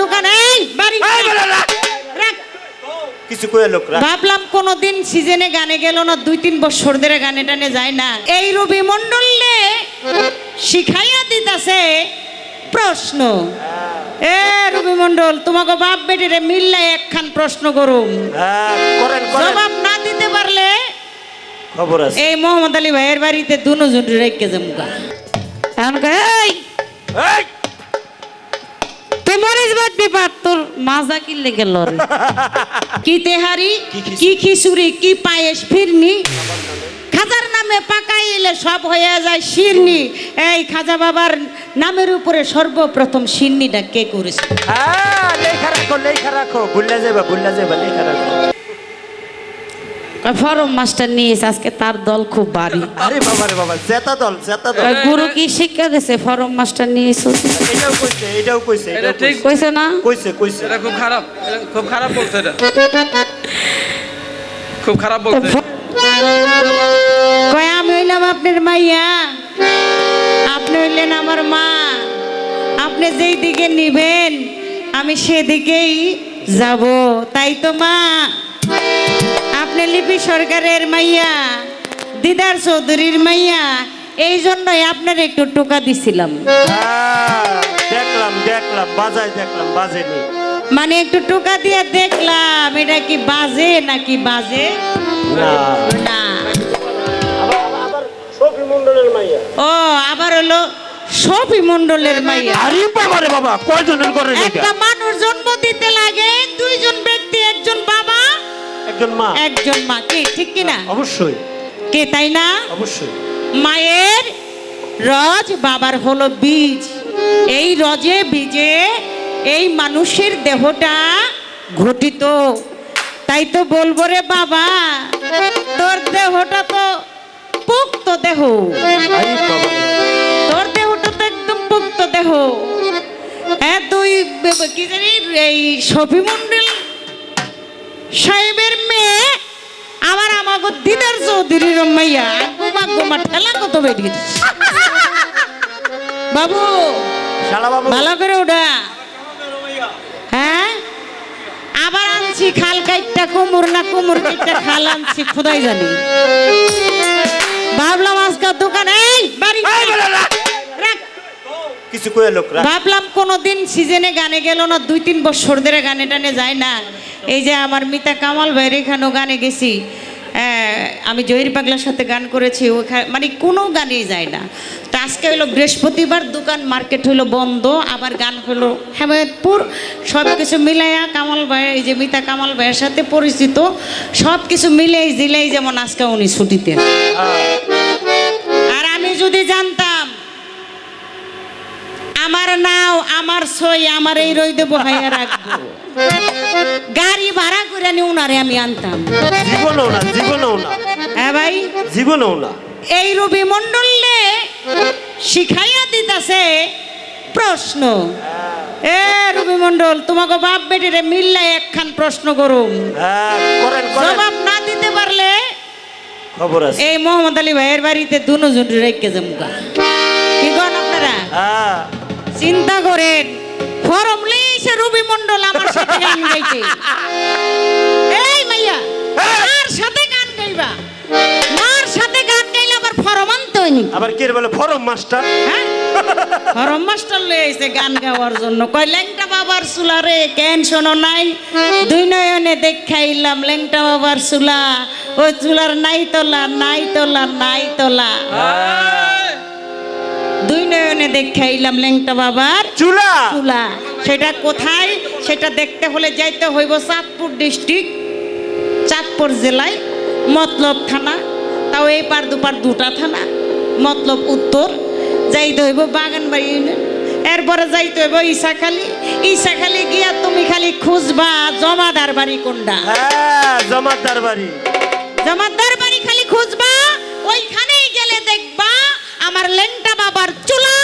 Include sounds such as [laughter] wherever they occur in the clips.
দোকানে বাড়ি। কিছু কয়ে ভাবলাম কোনোদিন সিজনে গানে গেল না দুই তিন বছর ধরে গানে টানে যায় না। এই রবি মন্ডলে শিখাইয়া দিতাছে প্রশ্ন। এ রবি মন্ডল তোমাকে বাপ বেটিরে মিললে একখান প্রশ্ন করুম। হ্যাঁ, করেন করেন। জবাব না দিতে পারলে খবর আছে। এই মোহাম্মদ আলী ভাইয়ের বাড়িতে দুজন রেখে যামুগা এখন এই! এই, তুই মরিস বাদ বিপার তোর মাজা কিনলে গেল রে। [laughs] কি তেহারি কি খিচুড়ি? কি পায়েস ফিরনি? খাজার নামে পাকাই এলে সব হয়ে যায় শিরনি। এই খাজা বাবার নামের উপরে সর্বপ্রথম শিরনিটা কে করেছে? হ্যাঁ, লেখা রাখো লেখা রাখো। যাবা যাবা লেখা রাখো। ফরম মাস্টার নিয়েছে আজকে তার দল খুব ভারী। আরে বাবা রে বাবা জেতা দল জেতা দল। গুরু কি শিক্ষা দিছে ফরম মাস্টার নিয়েছে? এটাও কইছে এটাও কইছে এটা ঠিক কইছে। না? কইছে কইছে। এটা খুব খারাপ খুব খারাপ বলছে এটা। খুব খারাপ বলছে। কয় আমি হইলাম আপনার মাইয়া। আপনি হইলেন আমার মা। আপনি যেই দিকে নিবেন আমি সেদিকেই যাব। তাই তো মা। আপনি লিপি সরকারের মাইয়া দিদার চৌধুরীর মাইয়া এই জন্যই আপনার একটু টোকা দিছিলাম। হ্যাঁ, দেখলাম দেখলাম বাজাই দেখলাম বাজেনি। মানে একটু টোকা দিয়ে দেখলাম এটা কি বাজে নাকি বাজে? না। ও আবার হলো সফি মন্ডলের মাইয়া। আরে বাবা রে বাবা কয়জনের করে একটা মানুষ জন্ম দিতে লাগে দুইজন ব্যক্তি একজন বাবা। একজন মা। একজন মা। কে ঠিক কি না অবশ্যই। কে তাই না? অবশ্যই। মায়ের রজ বাবার হলো বীজ। এই রজে বীজে এই মানুষের দেহটা ঘটিত। তাই তো বলব রে বাবা তোর দেহটা তো পুক্ত দেহ। তোর দেহটা তো একদম পুক্ত দেহ। হ্যাঁ তুই কি জানি এই শফি মন্ডল সাহেবের মেয়ে আমার আমাকে দিদার চৌধুরীর মাইয়া আগুমা গুমা ঠেলা কত বেরিয়ে বাবু বাবু। ভালো করে ওটা হ্যাঁ? আবার আনছি খাল কাইটটা কুমুর না কুমুর কাইটটা খাল আনছি খোদাই জানি। কিছু কয়ে লোক রাখ। ভাবলাম কোনোদিন সিজনে গানে গেল না দুই তিন বছর ধরে গানে টানে যায় না। এই যে আমার মিতা কামাল ভাইয়ের এখানেও গানে গেছি। আমি জহির পাগলার সাথে গান করেছি ওখানে মানে কোনো গানেই যায় না। তো আজকে হলো বৃহস্পতিবার দোকান মার্কেট হলো বন্ধ আবার গান হলো হেমায়তপুর। সব কিছু মিলাইয়া কামাল ভাই এই যে মিতা কামাল ভাইয়ের সাথে পরিচিত সব কিছু মিলেই জিলেই যেমন আজকে উনি ছুটিতে। আর আমি যদি জানতাম আমার নাও আমার সই আমার এই রইদে বহাইয়া রাখব। গাড়ি ভাড়া করে নি উনারে আমি আনতাম। জীবনেও না জীবনেও না। হ্যাঁ ভাই? জীবনেও না। এই রবি মন্ডলে শিখাইয়া দিতাছে প্রশ্ন। এ রবি মন্ডল তোমাকে বাপ বেটিরে মিললে একখান প্রশ্ন করুম। হ্যাঁ, করেন করেন। জবাব না দিতে পারলে খবর আছে। এই মোহাম্মদ আলী ভাইয়ের বাড়িতে দুজন রেখে যামুগা। কি কন আপনারা? হ্যাঁ। চিন্তা করেন ফরম লইছে রবি মন্ডল আমার সাথে গান গাইতে এই মাইয়া মার সাথে গান গাইবা? মার সাথে গান গাইলে আবার ফরম আনতে হয়নি। আবার কে বলে ফরম মাস্টার? হ্যাঁ? ফরম মাস্টার লইছে গান গাওয়ার জন্য কয় ল্যাংটা বাবার চুলা রে কেন শোনো নাই? দুই নয়নে দেখাইলাম ল্যাংটা বাবার চুলা। ওই চুলার নাই তোলা নাই তোলা নাই তোলা। দুই নয়নে দেখাইলাম ল্যাংটা বাবার চুলা। চুলা। সেটা কোথায়? সেটা দেখতে হলে যাইতে হইব চাঁদপুর ডিস্ট্রিক্ট চাঁদপুর জেলায় মতলব থানা তাও এই পার দুপার দুটা থানা মতলব উত্তর। যাইতে হইব বাগানবাড়ি ইউনিয়ন। এরপরে যাইতে হইব ইসাখালি ইসাখালি গিয়া তুমি খালি খুঁজবা জমাদার বাড়ি কোনটা? হ্যাঁ জমাদার বাড়ি। জমাদার বাড়ি খালি খুঁজবা ওইখানেই গেলে দেখবা আমার লেংটা বাবার চুলা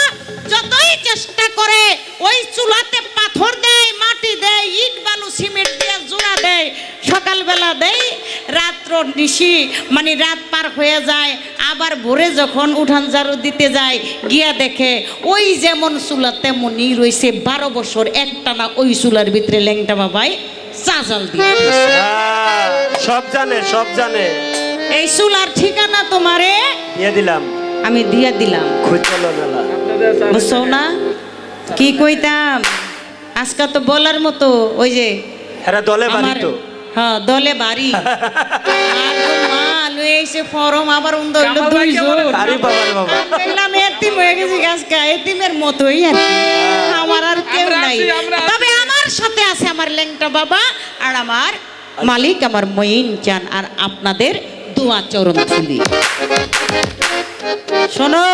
যতই চেষ্টা করে ওই চুলাতে পাথর দেয় মাটি দেয় ইট বালু সিমেন্ট দিয়ে জোড়া দেয় সকালবেলা দেয় রাত্র নিশি মানে রাত পার হয়ে যায় আবার ভোরে যখন উঠান ঝাড়ু দিতে যায় গিয়া দেখে ওই যেমন চুলা তেমনই রয়েছে বারো বছর একটানা ওই চুলার ভিতরে ল্যাংটা বাবাই চাজাল দিয়ে হ্যাঁ, সব জানে সব জানে। এই চুলার ঠিকানা তোমারে দিয়ে দিলাম। আমি দিয়ে দিলাম। বুঝছ না? কি কইতাম? আজকে তো বলার মতো ওই যে দলে বাড়ি তো। হ্যাঁ দলে বাড়ি। [laughs] এসে ফরম আবার উন্দর দুইজন। এতিম হয়ে গেছি গাছকা এতিমের মতোই আর আমার আর কেউ নাই। আমরা আছি। তবে আমার সাথে আছে আমার ল্যাংটা বাবা আর আমার মালিক আমার মঈন চান। আর আপনাদের দোয়া চরণ শোনো।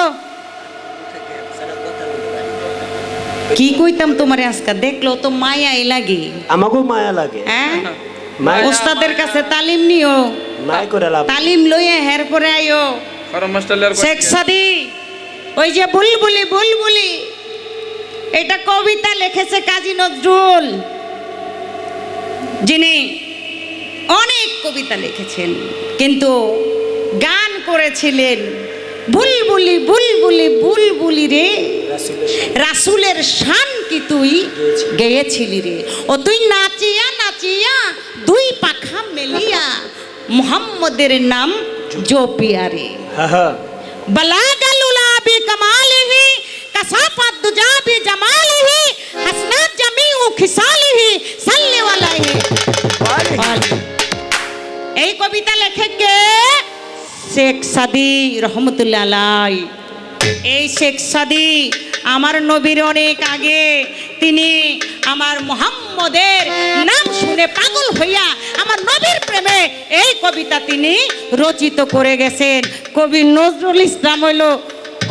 কি কইতাম তোমারে আজকে? দেখল তো মায়াই লাগে। আমাকেও মায়া লাগে। হ্যাঁ? মায়া ওস্তাদের কাছে তালিম নিও। নাই করে লাভ তালিম লইয়ে হের করে আইও। খরম মাস্টার লেয়ার শেখ সাদি ওই যে বুলবুলি বুলবুলি। এটা কবিতা লিখেছে কাজী নজরুল। যিনি অনেক কবিতা লিখেছেন কিন্তু গান করেছিলেন। বুলবুলি বুলবুলি বুলবুলি রে। রাসুলের শান কি তুই? গেয়েছিলি রে। ও তুই নাচিয়া নাচিয়া দুই পাখা মেলিয়া মোহাম্মদের নাম জোপিয়া রে। বলাগালুলা বি কামালিহি কসাফাত দুজা বি জামালিহি হাসনাত জামিউ খিসালিহি সাল্লি ওয়ালাহি এই কবিতা লেখে কে? শেখ সাদি রহমতুল্লাহ এই শেখ সাদি আমার নবীর অনেক আগে তিনি আমার মোহাম্মদের নাম শুনে পাগল হইয়া আমার নবীর প্রেমে এই কবিতা তিনি রচিত করে গেছেন। কবি নজরুল ইসলাম হইল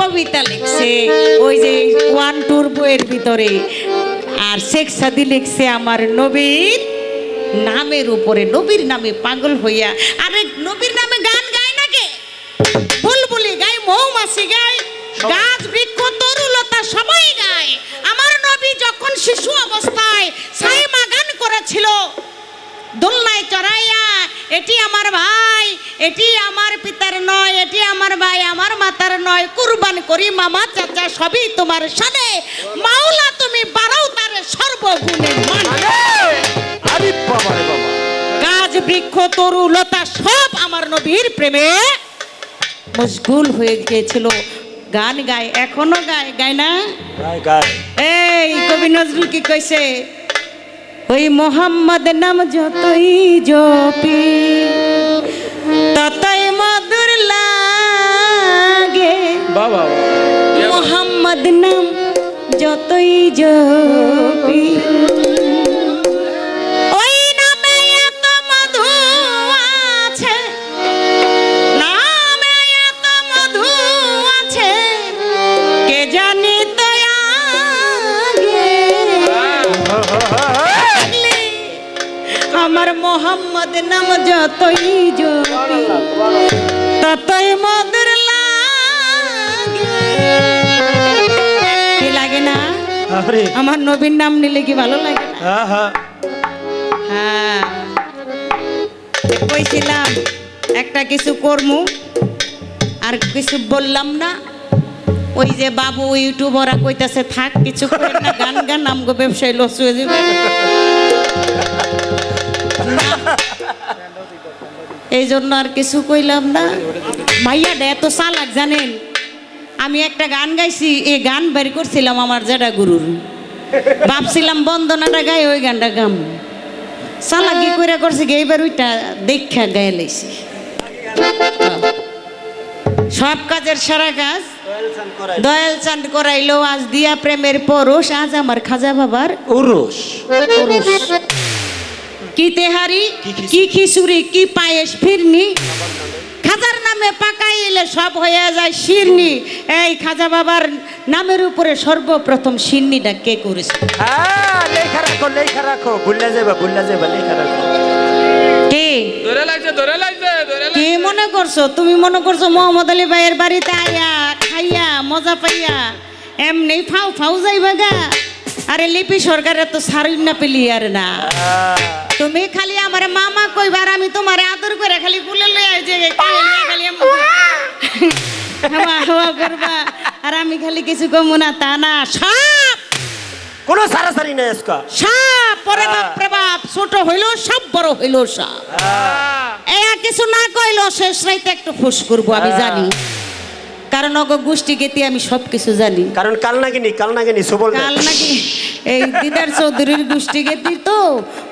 কবিতা লিখছে। ওই যে ওয়ান টুর বইয়ের ভিতরে। আর শেখ সাদি লিখছে আমার নবীর নামের উপরে। নবীর নামে পাগল হইয়া আরে নবীর বুলবুলি গায় মৌমাছি গায় গাছ বৃক্ষ তরুলতা সবাই গায় আমার নবী যখন শিশু অবস্থায় সাইমা গান করেছিল দোলনায় চড়াইয়া এটি আমার ভাই এটি আমার পিতার নয় এটি আমার ভাই আমার মাতার নয় কুরবান করি মামা চাচা সবই তোমার সাথে। মাওলা তুমি বাড়াও তার সর্বগুণে গাছ বৃক্ষ তরু লতা সব আমার নবীর প্রেমে মশগুল হয়ে গিয়েছিল। গান গায় এখনও গায় গায় না? এই কবি নজরুল কি কইছে? ওই মোহাম্মদ নাম যতই জপি ততই মধুর লাগে। বাবা। মোহাম্মদ নাম যতই জপি। যতই জপি ততই মধুর লাগে। লাগে না? আমার নবীর নাম নিলে কি ভালো লাগে হ্যাঁ হ্যাঁ। হ্যাঁ। কইছিলাম একটা কিছু করমু আর কিছু বললাম না। ওই যে বাবু ইউটিউবরা কইতাছে থাক কিছু করেন না। গান গান আমগো ব্যবসায় লস হয়ে যাবে। এই জন্য আর কিছু কইলাম না। ভাইয়া ডে এত চালাক জানেন? আমি একটা গান গাইছি এই গান বের করছিলাম আমার জেডা গুরুর। ভাবছিলাম বন্দনাটা গাই ওই গানটা গাম। চালাকি কইরা করছে কি এইবার ওইটা দেখা গায়ে লাইছি। সব কাজের সারা কাজ। দয়াল চাঁদ করাইলো আজ দিয়া প্রেমের পরশ আজ আমার খাজা বাবার পরশ কি তেহারি কি খিচুড়ি? কি পায়েস ফিরনি? খাজার নামে পাকাইলে সব হয়ে যায় শিরনি। এই খাজা বাবার নামের উপরে সর্বপ্রথম শিরনিটা কে করেছে? হ্যাঁ লেখা রাখো লেখা রাখো। ভুললে যাবে ভুললে যাবে লেখা রাখো। কে? ধরে লাগছে ধরে লাগছে ধরে কি মনে করছ? তুমি মনে করছ মোহাম্মদ আলী ভাইয়ের বাড়িতে আইয়া খাইয়া মজা পাইয়া এমনি ফাউ ফাউ যাইবা গা? আরে লিপি সরকারের তো সারুন না পেলি আর না তুমি খালি আমার মামা কইবার আমি তোমার আদর করে খালি কুলে লয়ে যে খালি হাওয়া হাওয়া করবা। আর আমি খালি কিছু কমু না তা না সাপ কোনো সারাসারি নেই এসকা সাপ পরে বাপ রে বাপ ছোট হইল সব বড় হইল সাপ এ কিছু না কইলো শেষ রাইতে একটু ফুস করব আমি জানি। কারণ অগ গোষ্ঠী গেতি আমি সব কিছু জানি। কারণ কাল নাগিনি কাল নাগিনি সুবল কাল নাকি এই দিদার চৌধুরীর গোষ্ঠী গেতি তো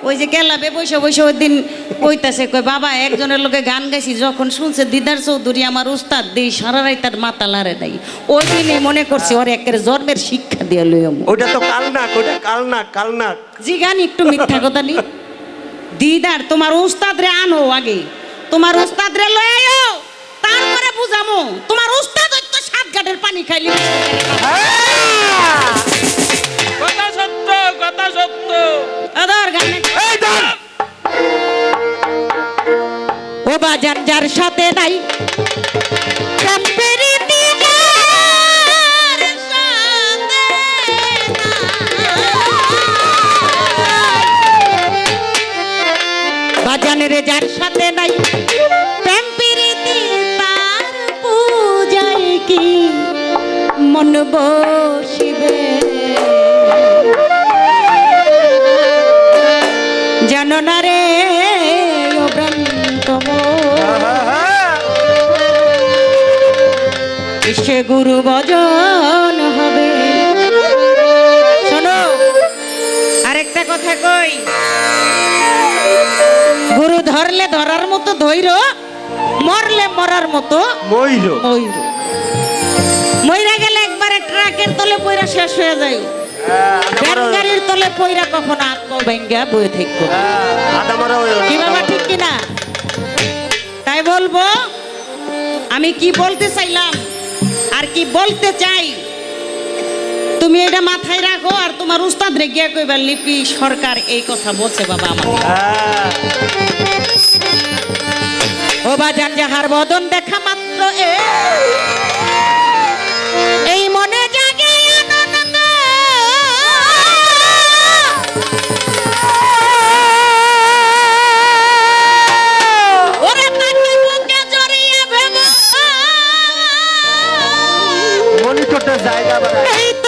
ওই যে কেলাবে বসে বসে ওই দিন কইতাছে কই বাবা একজনের লোকে গান গাইছি যখন শুনছে দিদার চৌধুরী আমার উস্তাদ দেই সারা রাই তার মাথা লারে নাই। ওই দিনে মনে করছে ওর একের জন্মের শিক্ষা দিয়ে লইম ওটা তো কাল নাক ওটা কাল নাক কাল নাক জি গান একটু মিথ্যা কথা নি। দিদার তোমার উস্তাদ রে আনো আগে। তোমার উস্তাদ রে লই আয়ো তারপরে বুঝামো। পানি খাইলি কথা সত্য কথা সত্য। আদর গানে ও বাজান যার সাথে নাই। বাজানের যার সাথে নাই মন বসিবে। জানো না রে অভ্রান্তম সে গুরু ভজন হবে। শোনো আরেকটা কথা কই। গুরু ধরলে ধরার মতো ধৈর্য মরলে মরার মতো ময়ূর। ময়ূর। ময়রা পয়রা শেষ হয়ে যায়। ভ্যান গাড়ির তলে পয়রা কখনো আত্ম ভেঙ্গা বয়ে থাকব না। কি বাবা ঠিক কিনা? তাই বলব আমি কি বলতে চাইলাম আর কি বলতে চাই তুমি এটা মাথায় রাখো আর তোমার উস্তাদ রে গিয়া কইবার লিপি সরকার এই কথা বলছে বাবা আমাকে। হ্যাঁ। ও বাজান যাহার বদন দেখা মাত্র এ মনিটরটা জায়গা বাড়ায়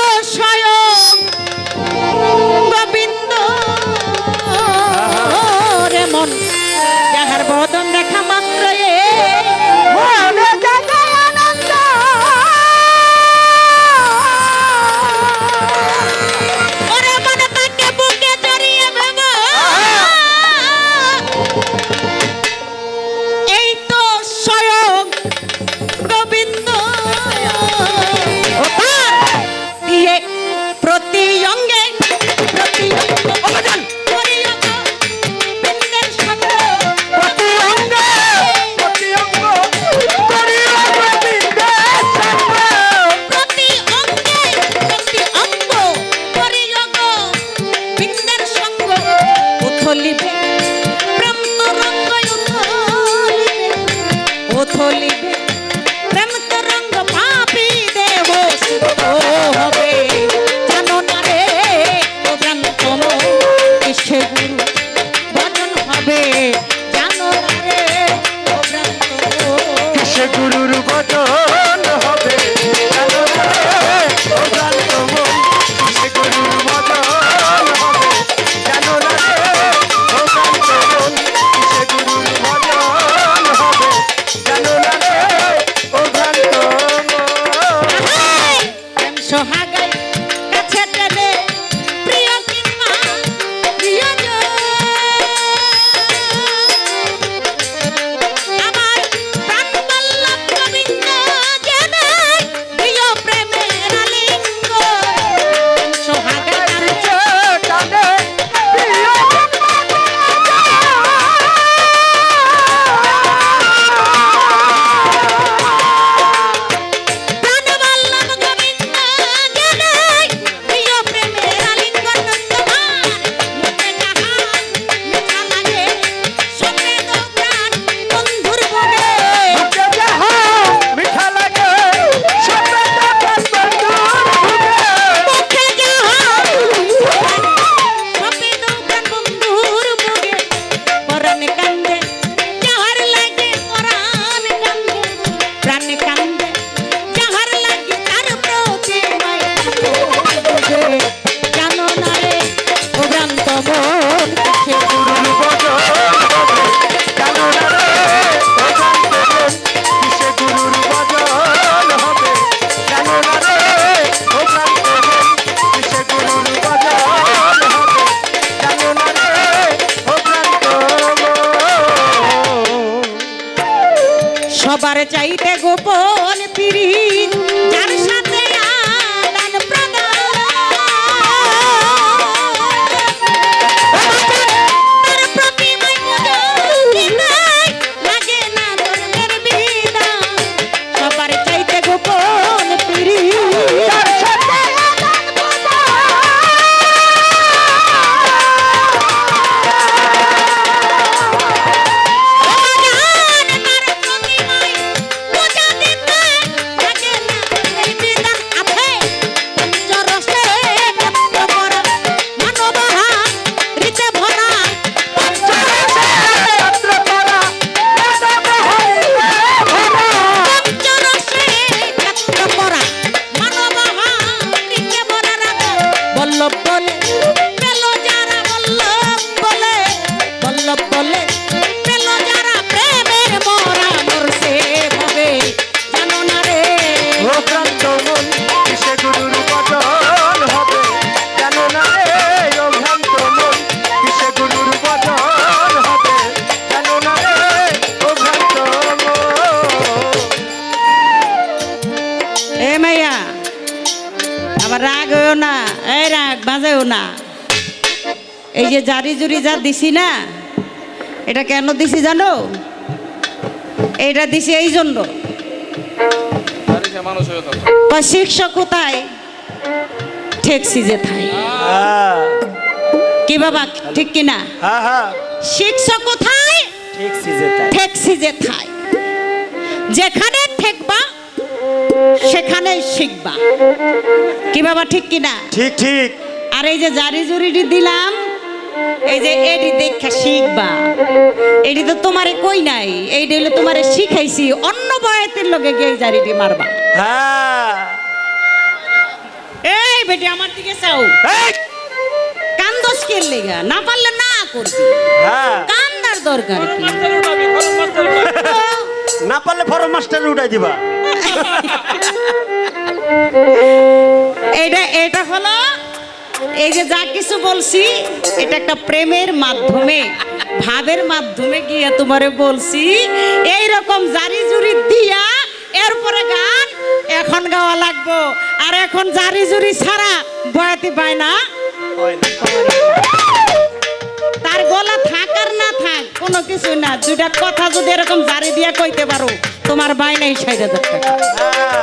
bonito. চাইতে গোপন পিড়ি। যে জারি জুরি যা দিছি না এটা কেন দিছি জানো? এইটা দিছি এই জন্য। শিক্ষক কোথায়? ঠেকছি যে থাই কি বাবা ঠিক কিনা শিক্ষক কোথায়? ঠেকছি যে থাই যেখানে ঠেকবা সেখানেই শিখবা। কি বাবা ঠিক কিনা ঠিক ঠিক। আর এই যে জারি জুরিটি দিলাম এই যে এডি দেখা শিখবা। এডি তো তোমারে কই নাই এইটা হইলে তোমারে শিখাইছি অন্য বয়তের লগে গিয়ে জারিটি মারবা। হ্যাঁ। এই বেটি আমার দিকে চাও! কান্দস কে লেগা? না পারলে না করবি। হ্যাঁ। কান্দার দরকার কি? না পারলে ফরম মাস্টার উঠাই দিবা। এটা এটা হলো এই যে যা কিছু বলছি, এটা একটা প্রেমের মাধ্যমে, ভাবের মাধ্যমে গিয়ে তোমারে বলছি। এই রকম জারি জুরি দিয়া এরপরে গান এখন গাওয়া লাগবো। আর এখন জারি জুরি ছাড়া বয়াতি পায় না। তার গলা থাক আর না থাক, কোনো কিছু না। দুইটা কথা যদি এরকম জারি দিয়া কইতে পারো, তোমার বাই নাই ষাট হাজার টাকা হ্যাঁ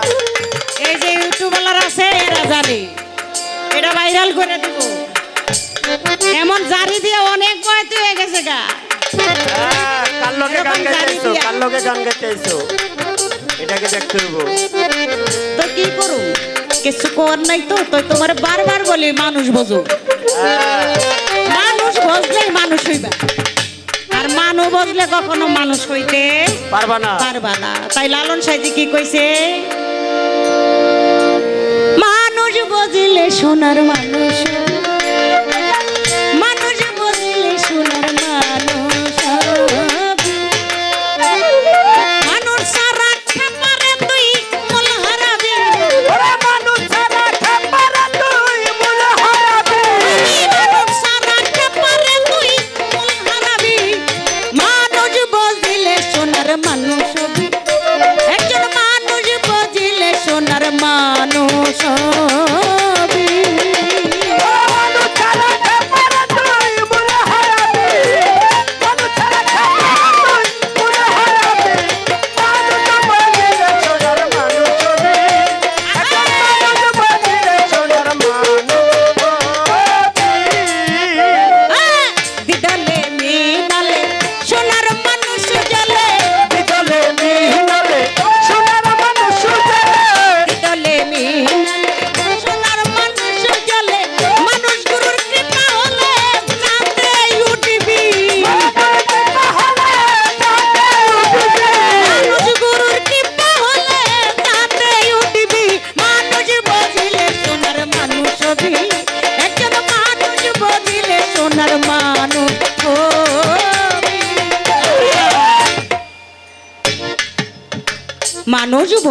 এই যে ইউটিউবার আছে, এরা জানে। এটা ভাইরাল করে দিব। এমন জারি দিয়ে অনেক বয়স হয়ে গেছে গা। কার গান। কার গান এটাকে দেখতে তো কি করু কিছু কর নাই তো তো তোমার বারবার বলি মানুষ বোঝো। মানুষ বসলেই মানুষ হইবা। আর মানু বসলে কখনো মানুষ হইতে পারবা না। পারবা না। তাই লালন সাইজি কি কইছে? বুঝিলে সোনার মানুষ।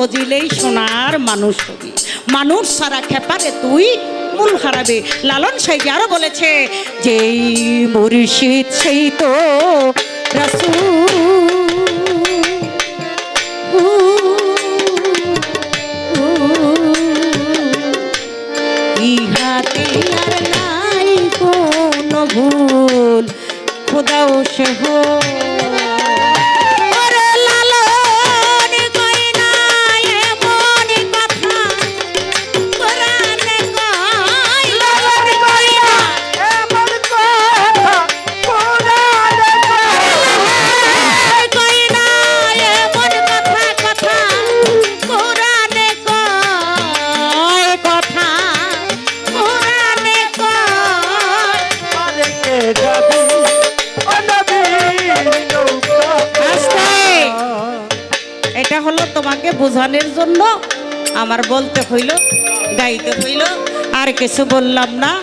সজিলেই সোনার মানুষ হবি। মানুষ সারা খেপারে তুই মূল হারাবে। লালন সাহেব আরও বলেছে, যেই মুর্শিদ সেই তো রাসুল। ভুল। খোদাও সে হোক। তোমাকে জন্য আমার বলতে হইল গাইতে হইল আর কিছু বললাম না।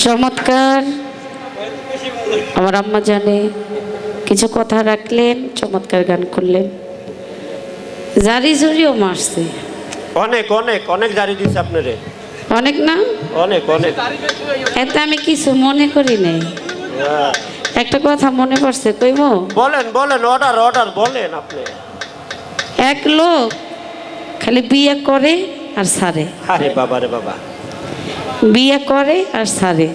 চমৎকার। আমার আম্মা জানে কিছু কথা রাখলেন চমৎকার গান করলেন। জারি জুড়িও মারছে। অনেক অনেক অনেক জারি দিচ্ছে আপনারে। অনেক না? অনেক অনেক। এতে আমি কিছু মনে করি নাই। হ্যাঁ। একটা কথা মনে পড়ছে কইব বলেন বলেন অর্ডার অর্ডার বলেন আপনি। এক লোক খালি বিয়ে করে আর সারে। আরে বাবা রে বাবা। বিয়ে করে আর সারে।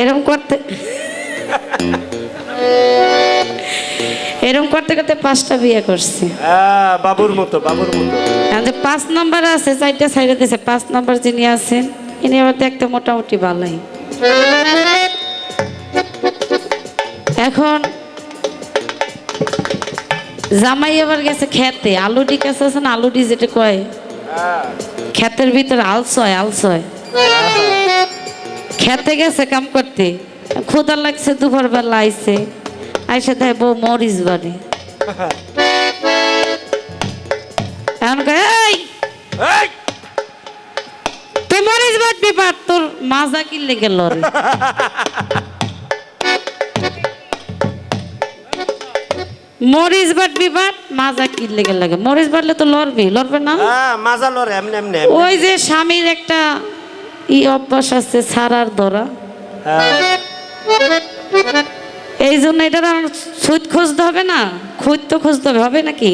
এরকম করতে এরকম করতে করতে পাঁচটা বিয়ে করছে। হ্যাঁ, বাবুর মতো বাবুর মতো। পাঁচ নম্বর আছে চারটা সাইডে দিয়েছে পাঁচ নম্বর যিনি আছেন ইনি আবার দেখতে মোটামুটি ভালোই। এখন জামাই আবার গেছে খেতে। আলুডি কাছে আছে না? আলুডি যেটা কয়? খেতের ভিতরে আলসয় আলসয়। খেতে গেছে কাম করতে। ক্ষুদা লাগছে দুপুর বেলা আইছে। আইসে দেয় বউ মরিচ বাড়ি এখন এই! এই! তুই মরিচ বাটবি পার তোর মাজা কিনলে গেল রে। [laughs] মরিচ বাটবি বাট মাজা কিনলে গেল লাগে? মরিচ বাটলে তো লড়বি। লড়বে না? হ্যাঁ মাজা লড়ে এমনি এমনি ওই যে স্বামীর একটা ই অভ্যাস আছে সারার ধরা। হ্যাঁ। এই জন্য এটা সুদ খুঁজতে হবে না? খুঁজ তো খুঁজতে হবে হবে নাকি?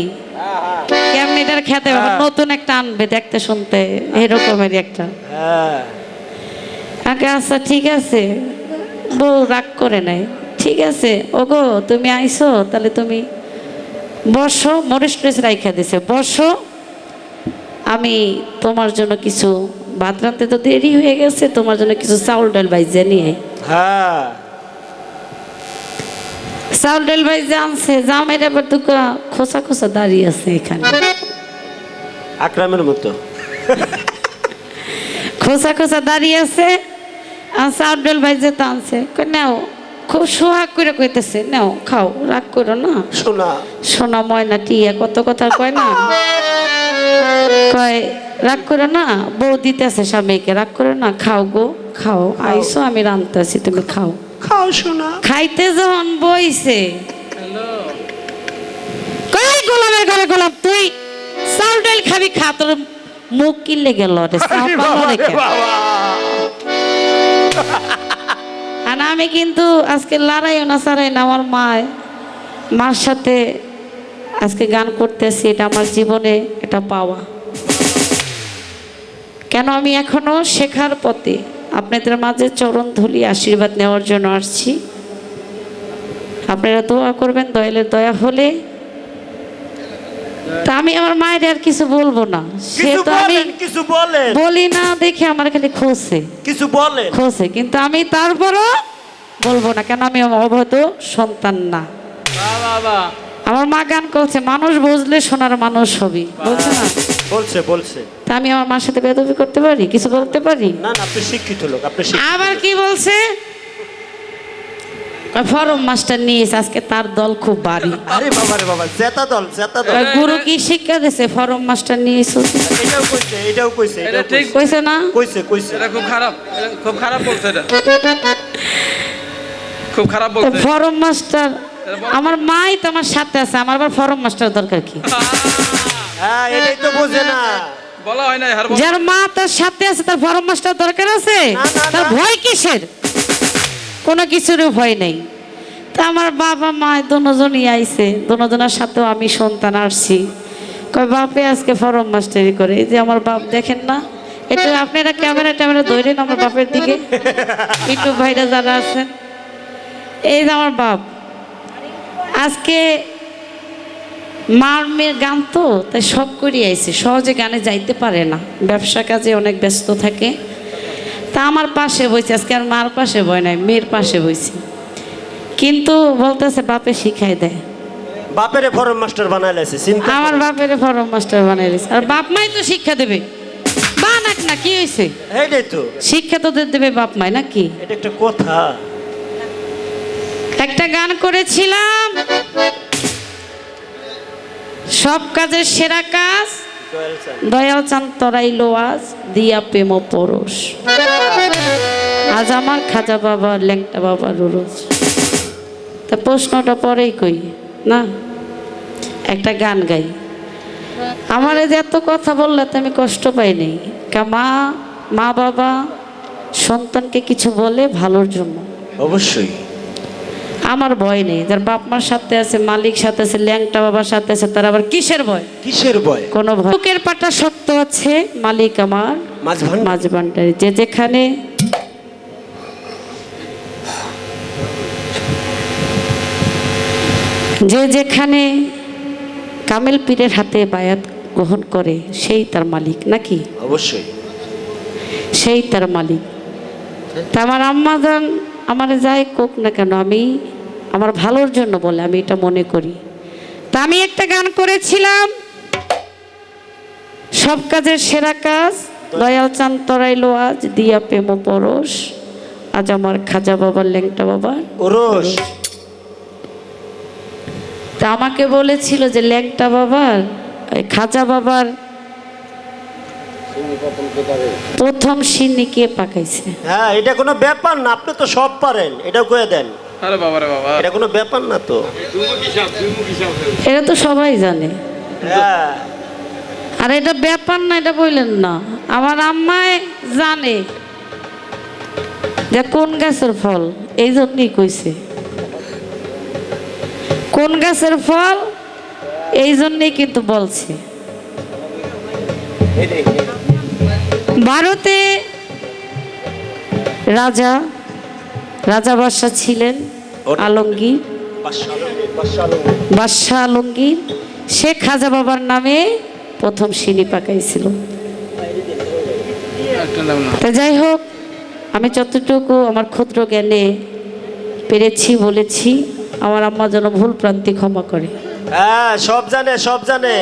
কেমন এটার খেতে হবে? হ্যাঁ। নতুন একটা আনবে দেখতে শুনতে এরকমেরই একটা। হ্যাঁ। আগে আচ্ছা ঠিক আছে। বউ রাগ করে নাই। ঠিক আছে ওগো তুমি আইসো তাহলে তুমি বসো মরিচ টরিচ রাইখা দিছে বসো। আমি তোমার জন্য কিছু ভাত রাঁধতে তো দেরি হয়ে গেছে তোমার জন্য কিছু চাউল ডাল বাইজে নিয়ে হ্যাঁ। চাউল ডাল বাইজে আনছে জামের এবার দুকা খোসা খোসা দাঁড়িয়ে আছে এখানে। আকরামের মতো। খোসা খোসা দাঁড়িয়ে আছে আর চাউল ডাল বাইজে তো আনছে। কই নাও খুব সোহাগ করে কইতেছে নাও খাও রাগ করো না। শোনা সোনা ময়না টিয়া কত কথা কয় না? কয় রাগ করো না বউ দিতেছে স্বামীকে রাগ করো না খাও গো খাও। আইসো আমি রান্তাছি তুমি খাও। খাও শোনা খাইতে যখন বইছে। কই গোলামের ঘরে গোলাম তুই? চাউল ডাল খাবি খা তোর মুখ কিনলে গেল রে রে রেখে আমি কিন্তু আজকে লড়াইও না সারাই না আমার মায়। মার সাথে আজকে গান করতেছি এটা আমার জীবনে এটা পাওয়া। কেন আমি এখনও শেখার পথে? আপনাদের মাঝে চরণ ধুলি আশীর্বাদ নেওয়ার জন্য আসছি। আপনারা দোয়া করবেন দয়ালের দয়া হলে। তা আমি আমার মায়ের আর কিছু বলব না। সে তো আমি কিছু বলেন। বলি না দেখে আমার খালি খোঁজে। কিছু বলে খোঁজে কিন্তু আমি তারপরও বলব না কেন আমি অবৈধ সন্তান না? আমার মা গান করছে মানুষ বুঝলে সোনার মানুষ হবি। বলছে না? বলছে বলছে। তা আমি আমার মার সাথে বেদবি করতে পারি? কিছু বলতে পারি? না না আপনি শিক্ষিত লোক আপনি আবার কি বলছে? ফরম মাস্টার নিয়েছে আজকে তার দল খুব বাড়ি আরে বাবা রে বাবা জেতা দল জেতা দল। গুরু কি শিক্ষা দিছে ফরম মাস্টার নিয়েছে? এটাও কইছে এটাও কইছে এটা ঠিক কইছে। কইছে না? কইছে কইছে। এটা খুব খারাপ খুব খারাপ বলছে এটা। খুব খারাপ বলছে ফরম মাস্টার আমার মাই তো আমার সাথে আছে আমার আবার ফরম মাস্টার দরকার কি? হ্যাঁ এটাই তো বোঝে না। বলা হয় না হার যার মা তার সাথে আছে তার ফরম মাস্টার দরকার আছে? তার ভয় কিসের? কোনো কিছুরই ভয় নেই। তা আমার বাবা মা দুজনই আইছে দুজনের সাথেও আমি সন্তান আসছি। কয় বাপে আজকে ফরম মাস্টারি করে। এই যে আমার বাপ দেখেন না এটা আপনারা ক্যামেরা ট্যামেরা ধরেন আমার বাপের দিকে। [laughs] একটু ভাইরা যারা আছেন। এই যে আমার বাপ। আজকে মার মেয়ের গান তো তাই সব করে আইছে। সহজে গানে যাইতে পারে না। ব্যবসা কাজে অনেক ব্যস্ত থাকে। তা আমার পাশে বইছে আজকে আর মার পাশে বয় নাই মেয়ের পাশে বইছে। কিন্তু বলতেছে বাপে শিখাই দেয়। বাপেরে ফরম মাস্টার বানাই লাইছে চিন্তা আমার বাপের ফরম মাস্টার বানাই দিয়েছে আর বাপ মাই তো শিক্ষা দেবে। বানাক না কি হয়েছে এইটাই তো। শিক্ষা তোদের দেবে বাপ মাই নাকি? এটা একটা কথা। একটা গান করেছিলাম। সব কাজের সেরা কাজ। দয়াল চান। তরাইলো আজ, দিয়া প্রেম পরশ। আজ আমার খাজা বাবা, ল্যাংটা বাবা, রোজ। তা প্রশ্নটা পরেই কই, না? একটা গান গাই। আমার যে এত কথা বললে তো আমি কষ্ট পাইনি। কা মা মা বাবা, সন্তানকে কিছু বলে ভালোর জন্য। অবশ্যই। আমার ভয় নেই। যার বাপ মার সাথে আছে মালিক সাথে আছে ল্যাংটা বাবার সাথে আছে তার আবার কিসের ভয়? কিসের ভয়? কোনো ভয় বুকের পাটা শক্ত আছে মালিক আমার মাছ ভান মাঝ ভান্ডারি যে যেখানে যে যেখানে কামেল পীরের হাতে বায়াত গ্রহণ করে সেই তার মালিক নাকি? অবশ্যই। সেই তার মালিক। তা আমার আম্মা যান আমার যাই কোক না কেন আমি আমার ভালোর জন্য বলে আমি এটা মনে করি। তা আমি একটা গান করেছিলাম। সব কাজের সেরা কাজ দয়াল চান তরাইলো আজ দিয়া প্রেম পরশ আজ আমার খাজা বাবার ল্যাংটা বাবার ওরস। তা আমাকে বলেছিল যে ল্যাংটা বাবার খাজা বাবার প্রথম সিন্নি কে পাকাইছে? হ্যাঁ এটা কোনো ব্যাপার না আপনি তো সব পারেন এটাও কয়ে দেন। আরে বাবা রে বাবা। এটা কোনো ব্যাপার না তো। এটা তো সবাই জানে। হ্যাঁ। আর এটা ব্যাপার না এটা বললেন না। আমার আম্মায় জানে যে কোন গাছের ফল এই জন্যই কইছে। কোন গাছের ফল এই জন্যই কিন্তু বলছে। ভারতে রাজা রাজা বাদশাহ ছিলেন আলমগীর। বাদশাহ আলমগীর। শেখ খাজা বাবার নামে প্রথম সিঁড়ি পাকাইছিল। তা যাই হোক আমি যতটুকু আমার ক্ষুদ্র জ্ঞানে পেরেছি বলেছি আমার আম্মা যেন ভুল প্রান্তি ক্ষমা করে। হ্যাঁ সব জানে সব জানে।